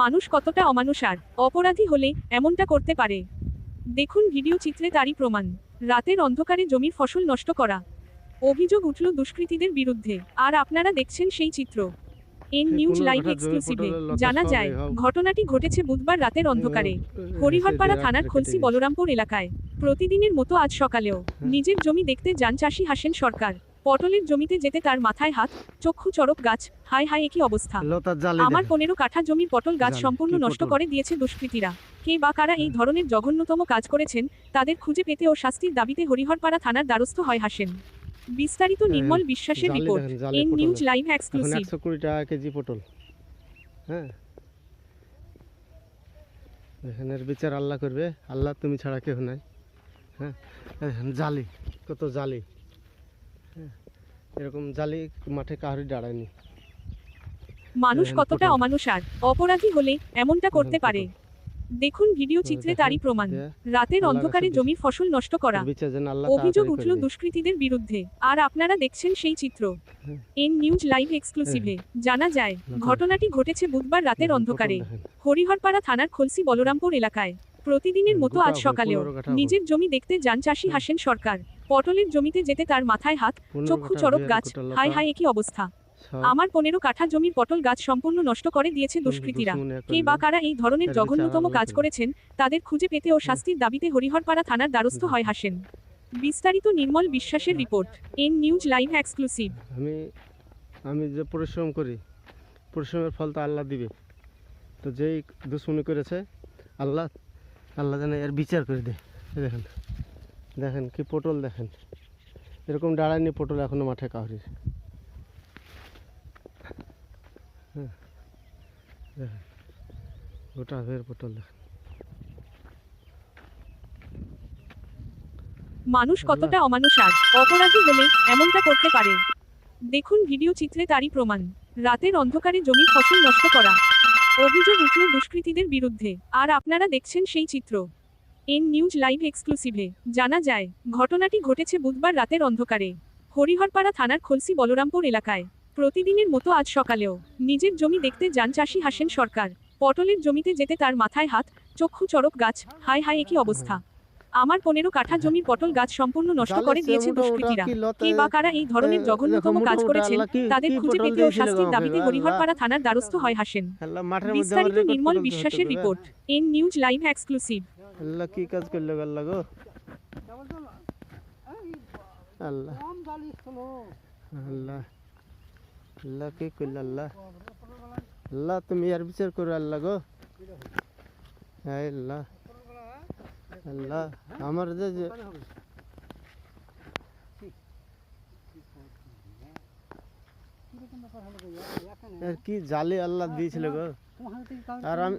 মানুষ কতটা অমানুষ আর অপরাধী হলে এমনটা করতে পারে। দেখুন ভিডিও চিত্রে তারই প্রমাণ। রাতের অন্ধকারে জমির ফসল নষ্ট করা। অভিযোগ উঠল দুষ্কৃতীদের বিরুদ্ধে। আর আপনারা দেখছেন সেই চিত্র। এন নিউজ লাইভ এক্সক্লুসিভে। জানা যায় ঘটনাটি ঘটেছে বুধবার রাতের অন্ধকারে। হরিহরপাড়া থানার খলসি বলরামপুর এলাকায়। প্রতিদিনের মতো আজ সকালেও নিজের জমি দেখতে যান চাষি হাসেন সরকার। পটলের জমিতে যেতে তার মাথায় হাত চক্ষু চড়ক গাছ হায় হায় একই অবস্থা। আমার পনেরো কাঠা জমির পটল গাছ সম্পূর্ণ নষ্ট করে দিয়েছে দুষ্কৃতীরা। কে বা কারা এই ধরনের জঘন্যতম কাজ করেছেন তাদের খুঁজে পেতে ও শাস্তির দাবিতে হরিহরপাড়া থানার দ্বারস্থ হয় হাসেন বিস্তারিত হ্যাঁ, নির্মল বিশ্বাসের report N news live exclusive. একশো কুড়ি টাকা কেজি পটল। হ্যাঁ। এখানের বিচার আল্লাহ করবে। আল্লাহ তুমি ছাড়া কেউ নাই। হ্যাঁ জালি কত জালি হ্যাঁ এরকম জালি মাঠে কাহারি দাঁড়ায়নি। মানুষ কতটা অমানুষ আর? অপরাধী হলে এমনটা করতে পারে। দেখুন ভিডিও চিত্রে তারই প্রমাণ। রাতের অন্ধকারে জমির ফসল নষ্ট করা। অভিযোগ উঠল দুষ্কৃতীদের বিরুদ্ধে। আর আপনারা দেখছেন সেই চিত্র। হুম। এন নিউজ লাইভ এক্সক্লুসিভে। জানা যায় ঘটনাটি ঘটেছে বুধবার রাতের অন্ধকারে। হরিহরপাড়া থানার খলসি বলরামপুর এলাকায়। প্রতিদিনের মতো আজ সকালেও। নিজের জমি দেখতে যান চাষি হাসেন সরকার। পটলের জমিতে যেতে তার মাথায় হাত চক্ষু চরক গাছ হায় হায় একই অবস্থা? আমার পনেরো কাঠা জমির পটল গাছ সম্পূর্ণ নষ্ট করে দিয়েছে দুষ্কৃতীরা। কে বা কারা এই ধরনের জঘন্যতম কাজ করেছেন তাদের খুঁজে পেতে ও শাস্তির দাবিতে হরিহরপাড়া থানার দ্বারস্থ হয় হাসেন। বিস্তারিত নির্মল বিশ্বাসের report N news live exclusive. আমি আমি যে পরিশ্রম করি পরিশ্রমের ফল তো আল্লাহ দিবে। তো যেই দুশ্মনী করেছে আল্লাহ আল্লাহ যেন এর বিচার করে দেয় দেখেন দেখেন কি পটল দেখেন। এরকম দাঁড়ায়নি পটল এখনও মাঠে কাহরির হ্যাঁ দেখেন, গোটা পটল দেখেন। মানুষ কতটা অমানুষ আর অপরাধী হলে এমনটা করতে পারে। দেখুন ভিডিও চিত্রে তারই প্রমাণ। রাতের অন্ধকারে জমির ফসল নষ্ট করা। অভিযোগ উঠল দুষ্কৃতীদের বিরুদ্ধে। আর আপনারা দেখছেন সেই চিত্র। এন নিউজ লাইভ এক্সক্লুসিভে। জানা যায়, ঘটনাটি ঘটেছে বুধবার রাতের অন্ধকারে। হরিহরপাড়া থানার খলসি বলরামপুর এলাকায়। প্রতিদিনের মতো আজ সকালেও। নিজের জমি দেখতে যান চাষি হাসেন সরকার। পটলের জমিতে যেতে তার মাথায় হাত, চক্ষু চরক গাছ হাই হাই একই অবস্থা। আমার পনেরো কাঠা জমির পটল গাছ সম্পূর্ণ নষ্ট করে দিয়েছে দুষ্কৃতীরা। কে বা কারা এই ধরনের জঘন্যতম কাজ করেছেন? তাদের খুঁজে পেতে ও শাস্তির দাবিতে হরিহরপাড়া থানার দ্বারস্থ হয় হাসেন। বিস্তারিত নির্মল বিশ্বাসের report N news live exclusive. আল্লাহ কি কাজ করল আল্লাহ গো? আল্লাহ। আল্লাহ। আল্লাহ কি করল আল্লাহ? আল্লাহ তুমি আর বিচার করো আল্লাহ গো। হায় আল্লাহ। আল্লাহ আমার যে যে কি জালে আল্লাহ দিয়েছিল গো? আর আমি